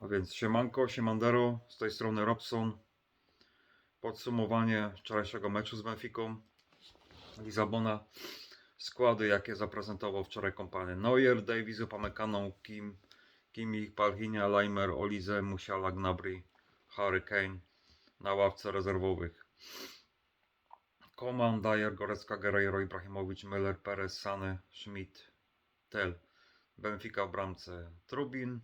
A więc siemanko, siemandero, z tej strony Robson. Podsumowanie wczorajszego meczu z Benficą. Lizabona. Składy, jakie zaprezentował wczoraj kompany Neuer, Davies, Upamecano, Kim, Kimi, Palhinia, Leimer, Olize, Musiala, Gnabry, Harry Kane na ławce rezerwowych. Koman, Dyer, Gorecka, Guerreiro, Ibrahimowicz, Müller, Perez, Sane, Schmidt, Tel. Benfica w bramce Trubin.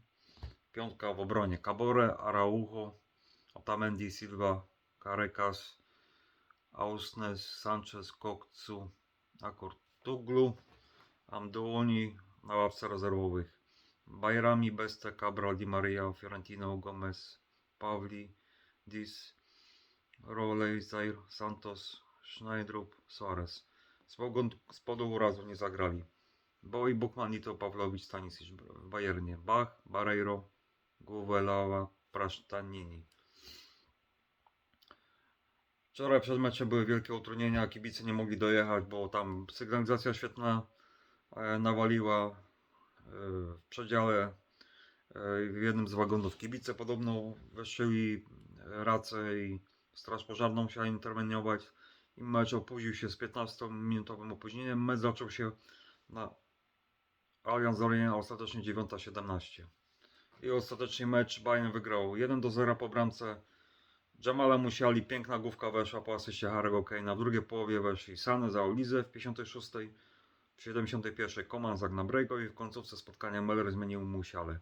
Piątka w obronie Cabore, Araujo, Otamendi, Silva, Carecas, Ausnes, Sanchez, Kokcu, Akortuglu, Amdooni na ławce rezerwowych. Bajrami, Beste, Cabral, Di Maria, Fiorentino, Gomez, Pawli, Dis, Roley, Zair, Santos, Schneidrup, Suarez. Z powodu- urazu nie zagrali. Boi, Bukmanito, Pawlowicz, Stanisic w Bayernie, Bach, Barreiro, Guvelała, Prasztanini. Wczoraj przed meczem były wielkie utrudnienia, kibice nie mogli dojechać, bo tam sygnalizacja świetna e, nawaliła e, w przedziale e, w jednym z wagonów kibice podobno wyszyli racę i straż pożarną musiała interweniować i mecz opóźnił się z 15-minutowym opóźnieniem. Mecz zaczął się na Allianz Arena, ostatecznie 9.17. I ostatecznie mecz Bayern wygrał 1 do 0 po bramce Jamala Musiali. Piękna główka weszła po asyście Harry'ego Kane'a. W drugiej połowie weszli Sane za Olizę w 56. W 71. Koman za Gnabrego i w końcówce spotkania Meller zmienił Musiale.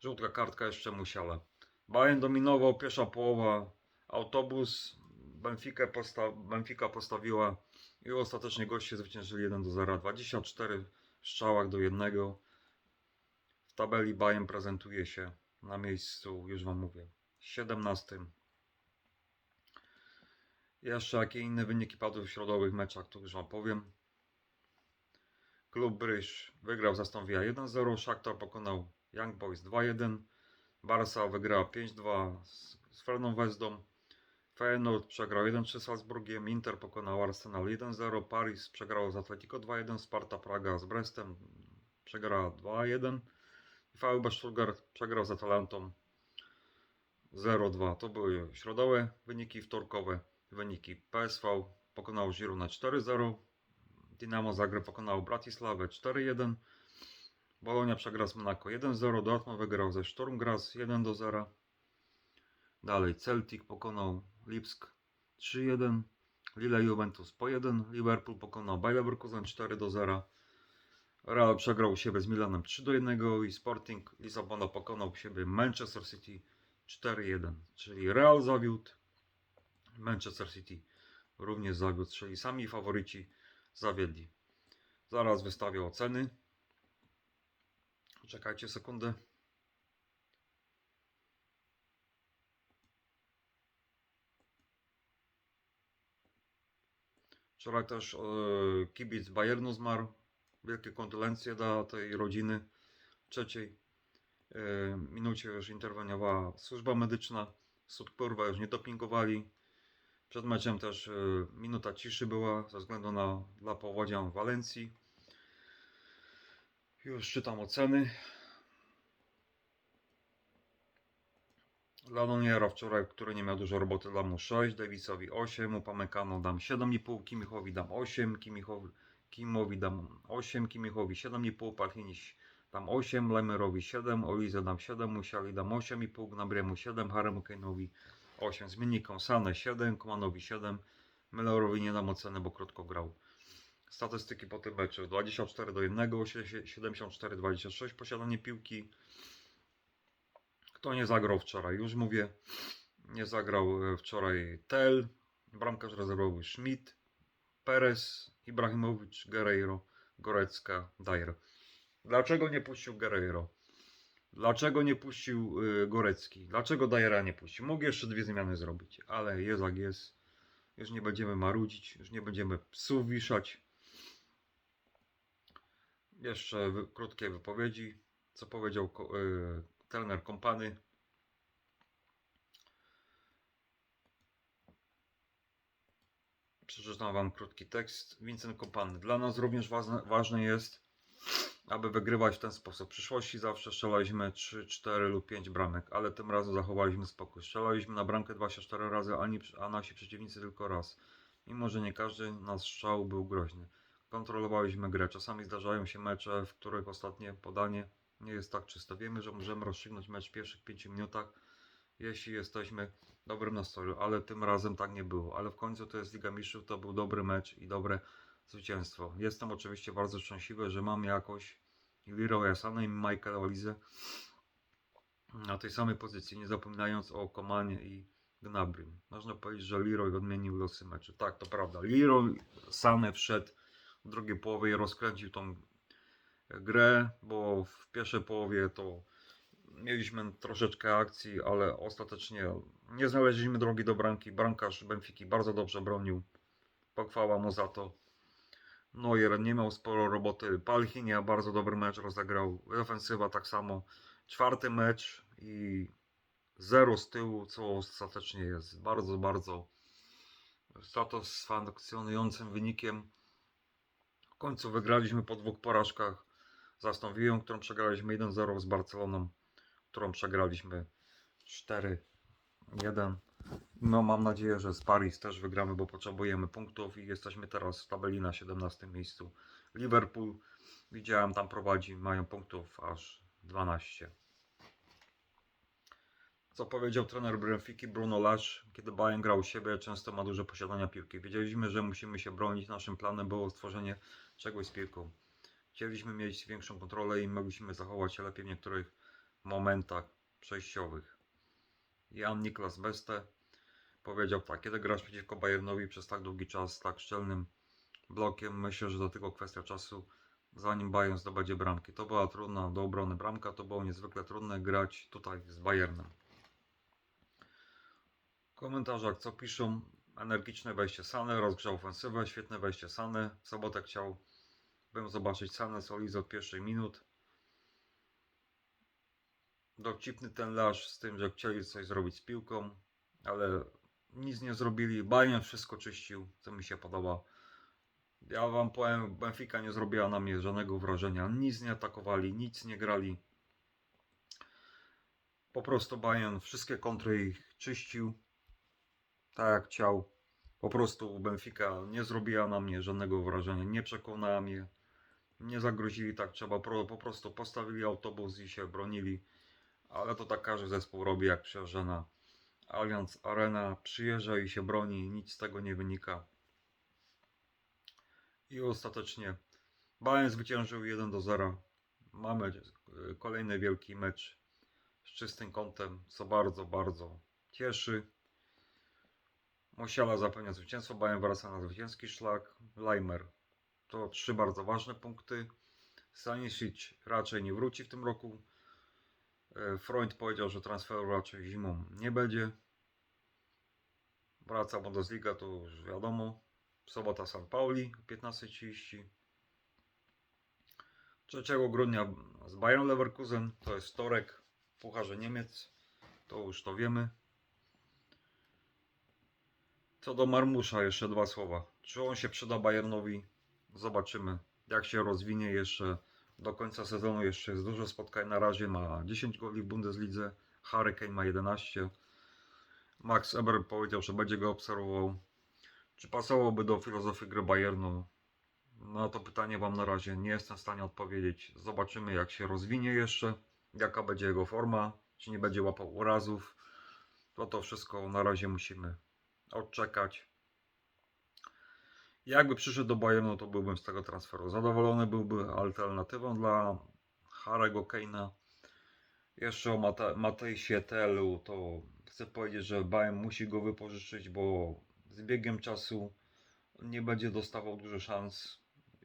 Żółtka kartka jeszcze Musiale. Bayern dominował, pierwsza połowa autobus. Benfica, posta Benfica postawiła i ostatecznie goście zwyciężyli 1 do 0. 24 w strzałach do 1. Tabeli Bayern prezentuje się na miejscu, już Wam mówię, 17. Jeszcze jakie inne wyniki padły w środowych meczach, to już Wam powiem. Klub Bryż wygrał z Aston Villa 1-0, Shakhtar pokonał Young Boys 2-1, Barca wygrała 5-2 z, Ferną Wezdą, Feyenoord przegrał 1-3 z Salzburgiem, Inter pokonał Arsenal 1-0, Paris przegrał z Atletico 2-1, Sparta Praga z Brestem przegrała 2-1 i VfB Stuttgart przegrał z Atalantą 0-2. To były środowe wyniki, wtorkowe wyniki. PSV pokonał Girona 4-0, Dynamo Zagreb pokonał Bratisławę 4-1, Bologna przegrał z Monaco 1-0, Dortmund wygrał ze Sturm Graz 1-0. Dalej Celtic pokonał Lipsk 3-1, Lille Juventus po 1, Liverpool pokonał Bayer Leverkusen 4-0. Real przegrał u siebie z Milanem 3-1 i Sporting Lizabona pokonał u siebie Manchester City 4-1. Czyli Real zawiódł, Manchester City również zawiódł, czyli sami faworyci zawiedli. Zaraz wystawię oceny. Czekajcie sekundę. Wczoraj też e, kibic Bayernu zmarł. Wielkie kondolencje dla tej rodziny. Trzeciej e, minucie już interweniowała służba medyczna. Sud kurwa już nie dopingowali. Przed meczem też e, minuta ciszy była ze względu na dla powodzian w Walencji. Już czytam oceny. Dla Noniera wczoraj, który nie miał dużo roboty, dam mu 6, Davisowi 8, Upamecano dam 7,5, Kimichowi dam 8, Kimichowi, Kimowi dam 8, Kimichowi 7,5, Palhiniś dam 8, Lemerowi 7, Olize dam 7, Musiali dam 8,5, Gnabriemu 7, Haremu Kane'owi 8, Zmiennikom Sane 7, Komanowi 7, Millerowi nie dam oceny, bo krótko grał. Statystyki po tym meczu 24 do 1, 74-26 posiadanie piłki. Kto nie zagrał wczoraj? Już mówię, nie zagrał e, wczoraj Tel, bramkarz rezerwowy Schmidt, Perez, Ibrahimowicz, Guerreiro, Gorecka, Dyer. Dlaczego nie puścił Guerreiro? Dlaczego nie puścił y, Gorecki? Dlaczego Dyera nie puścił? Mógł jeszcze dwie zmiany zrobić, ale jest jak jest. Już nie będziemy marudzić, już nie będziemy psów wiszać. Jeszcze krótkie wypowiedzi. Co powiedział y, trener kompany? Przeczytam Wam krótki tekst. Vincent Kompany. Dla nas również ważne, ważne jest, aby wygrywać w ten sposób. W przyszłości zawsze strzelaliśmy 3, 4 lub 5 bramek, ale tym razem zachowaliśmy spokój. Strzelaliśmy na bramkę 24 razy, a, nasi przeciwnicy tylko raz. Mimo, że nie każdy nasz strzał był groźny. Kontrolowaliśmy grę. Czasami zdarzają się mecze, w których ostatnie podanie nie jest tak czyste. Wiemy, że możemy rozstrzygnąć mecz w pierwszych 5 minutach, jeśli jesteśmy w dobrym nastroju, ale tym razem tak nie było. Ale w końcu to jest Liga Mistrzów, to był dobry mecz i dobre zwycięstwo. Jestem oczywiście bardzo szczęśliwy, że mam jakoś Leroya Sana i Michaela Olizę na tej samej pozycji, nie zapominając o Komanie i Gnabrym. Można powiedzieć, że Leroy odmienił losy meczu. Tak, to prawda. Leroy Sané wszedł w drugiej połowie i rozkręcił tą grę, bo w pierwszej połowie to mieliśmy troszeczkę akcji, ale ostatecznie nie znaleźliśmy drogi do bramki. Bramkarz Benfiki bardzo dobrze bronił. Pochwała mu za to. Neuer nie miał sporo roboty. Palhinia bardzo dobry mecz rozegrał. Defensywa tak samo. Czwarty mecz i zero z tyłu, co ostatecznie jest bardzo, bardzo satysfakcjonującym wynikiem. W końcu wygraliśmy po dwóch porażkach z Aston Villą, którą przegraliśmy 1-0 z Barceloną, którą przegraliśmy 4-1. No, mam nadzieję, że z Paris też wygramy, bo potrzebujemy punktów i jesteśmy teraz w tabeli na 17 miejscu. Liverpool, widziałem, tam prowadzi, mają punktów aż 12. Co powiedział trener Benfiki Bruno Lage, kiedy Bayern grał siebie, często ma duże posiadania piłki. Wiedzieliśmy, że musimy się bronić. Naszym planem było stworzenie czegoś z piłką. Chcieliśmy mieć większą kontrolę i mogliśmy zachować się lepiej w niektórych momentach przejściowych. Jan Niklas Beste powiedział tak, kiedy grasz przeciwko Bayernowi przez tak długi czas tak szczelnym blokiem, myślę, że do tylko kwestia czasu, zanim Bayern zdobędzie bramki. To była trudna do obrony bramka, to było niezwykle trudne grać tutaj z Bayernem. W komentarzach co piszą? Energiczne wejście Sane, rozgrzał ofensywę, świetne wejście Sane. W sobotę chciałbym zobaczyć Sane z Olizy od pierwszych minut. Dowcipny ten lasz z tym, że chcieli coś zrobić z piłką, ale nic nie zrobili. Bayern wszystko czyścił, co mi się podoba. Ja wam powiem, Benfica nie zrobiła na mnie żadnego wrażenia. Nic nie atakowali, nic nie grali. Po prostu Bayern wszystkie kontry ich czyścił. Tak jak chciał. Po prostu Benfica nie zrobiła na mnie żadnego wrażenia. Nie przekonała mnie. Nie zagrozili tak trzeba. Po prostu postawili autobus i się bronili. Ale to tak każdy zespół robi, jak przyjeżdża na Allianz Arena. Przyjeżdża i się broni. Nic z tego nie wynika. I ostatecznie Bayern zwyciężył 1 do 0. Mamy e, kolejny wielki mecz z czystym kątem, co bardzo, bardzo cieszy. Musiala zapewnia zwycięstwo, Bayern wraca na zwycięski szlak. Leimer to trzy bardzo ważne punkty. Stanisic raczej nie wróci w tym roku. E, Freund powiedział, że transferu raczej zimą nie będzie. Wraca Bundesliga, to już wiadomo. Sobota San Pauli o 15.30. 3 grudnia z Bayern Leverkusen, to jest wtorek Pucharze Niemiec, to już to wiemy. Co do Marmusza, jeszcze dwa słowa. Czy on się przyda Bayernowi? Zobaczymy, jak się rozwinie jeszcze do końca sezonu. Jeszcze jest dużo spotkań. Na razie ma 10 goli w Bundeslidze, Harry Kane ma 11. Max Eber powiedział, że będzie go obserwował. Czy pasowałoby do filozofii gry Bayernu? Na to pytanie Wam na razie nie jestem w stanie odpowiedzieć. Zobaczymy, jak się rozwinie jeszcze, jaka będzie jego forma, czy nie będzie łapał urazów. To to wszystko na razie musimy odczekać. Jakby przyszedł do Bayernu, to byłbym z tego transferu zadowolony. Byłby alternatywą dla Harego Keina. Jeszcze o Mate Matejsie Telu, to chcę powiedzieć, że Bayern musi go wypożyczyć, bo z biegiem czasu nie będzie dostawał dużo szans.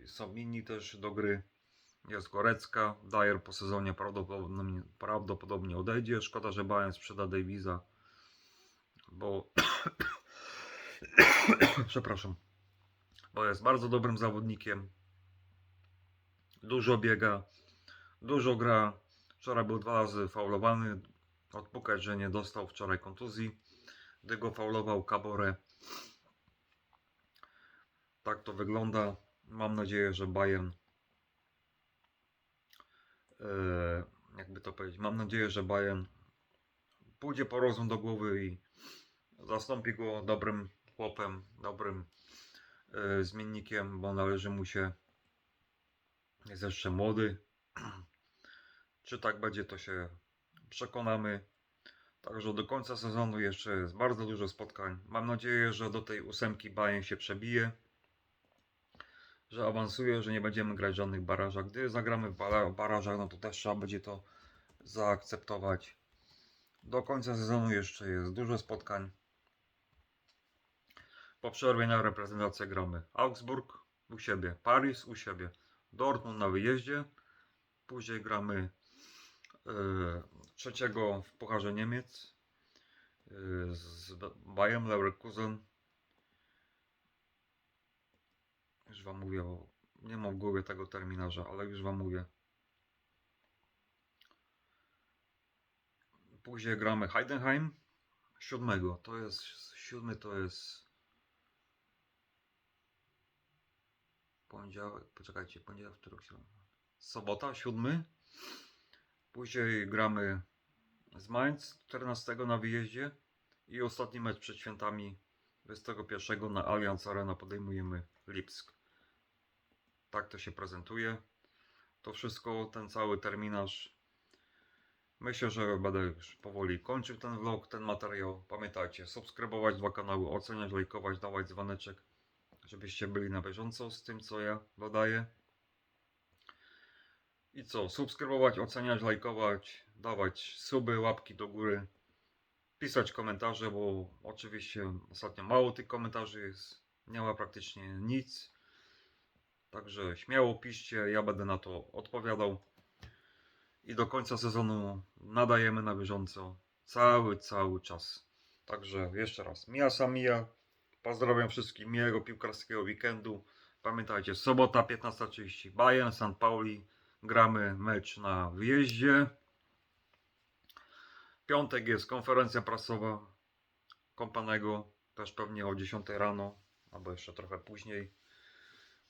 Są inni też do gry. Jest Gorecka. Dyer po sezonie prawdopodobnie, prawdopodobnie odejdzie. Szkoda, że Bayern sprzeda Davisa, bo przepraszam, bo jest bardzo dobrym zawodnikiem. Dużo biega, dużo gra. Wczoraj był dwa razy faulowany. Odpukać, że nie dostał wczoraj kontuzji, gdy go faulował Cabore. Tak to wygląda. Mam nadzieję, że Bayern e, jakby to powiedzieć, mam nadzieję, że Bayern pójdzie po rozum do głowy i zastąpi go dobrym chłopem, dobrym zmiennikiem, bo należy mu się, jest jeszcze młody. Czy tak będzie, to się przekonamy. Także do końca sezonu jeszcze jest bardzo dużo spotkań. Mam nadzieję, że do tej ósemki Bayern się przebije. Że awansuje, że nie będziemy grać w żadnych barażach. Gdy zagramy w bara- barażach, no to też trzeba będzie to zaakceptować. Do końca sezonu jeszcze jest dużo spotkań. Po przerwie na reprezentację gramy Augsburg u siebie, Paris u siebie, Dortmund na wyjeździe. Później gramy e, trzeciego w Pucharze Niemiec e, z Bayern Leverkusen. Już wam mówię, bo nie mam w głowie tego terminarza, ale już wam mówię. Później gramy Heidenheim siódmego. To jest siódmy to jest poniedziałek, poczekajcie, poniedziałek, wtorek, środa. Sobota, siódmy. Później gramy z Mainz 14 na wyjeździe i ostatni mecz przed świętami 21 na Allianz Arena podejmujemy Lipsk. Tak to się prezentuje. To wszystko, ten cały terminarz. Myślę, że będę już powoli kończył ten vlog, ten materiał. Pamiętajcie, subskrybować dwa kanały, oceniać, lajkować, dawać dzwoneczek, żebyście byli na bieżąco z tym, co ja dodaję. I co? Subskrybować, oceniać, lajkować, dawać suby, łapki do góry, pisać komentarze, bo oczywiście ostatnio mało tych komentarzy jest, nie ma praktycznie nic. Także śmiało piszcie, ja będę na to odpowiadał. I do końca sezonu nadajemy na bieżąco cały, cały czas. Także jeszcze raz, Mija. Pozdrawiam wszystkich miłego piłkarskiego weekendu. Pamiętajcie, sobota 15.30 Bayern, St. Pauli. Gramy mecz na wyjeździe. Piątek jest konferencja prasowa Kompanego, też pewnie o 10 rano, albo jeszcze trochę później.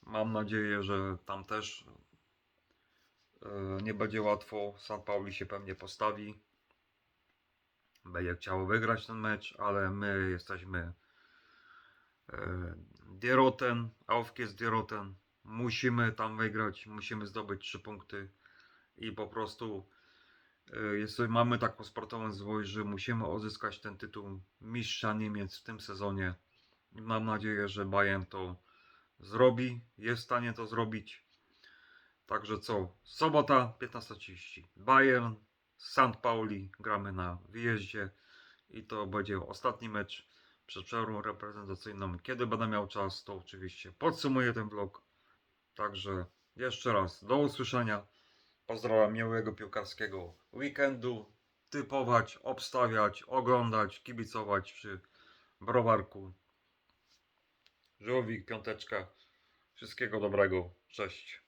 Mam nadzieję, że tam też e, nie będzie łatwo. St. Pauli się pewnie postawi. Będzie chciało wygrać ten mecz, ale my jesteśmy Dieroten, Aufkies Dieroten. Musimy tam wygrać, musimy zdobyć trzy punkty i po prostu e, jest, mamy taką sportową złość, że musimy odzyskać ten tytuł mistrza Niemiec w tym sezonie. Mam nadzieję, że Bayern to zrobi, jest w stanie to zrobić. Także co? Sobota 15.30 Bayern, St. Pauli gramy na wyjeździe i to będzie ostatni mecz przed przerwą reprezentacyjną. Kiedy będę miał czas, to oczywiście podsumuję ten vlog. Także jeszcze raz do usłyszenia. Pozdrawiam miłego piłkarskiego weekendu. Typować, obstawiać, oglądać, kibicować przy browarku. Żółwik, piąteczka. Wszystkiego dobrego. Cześć.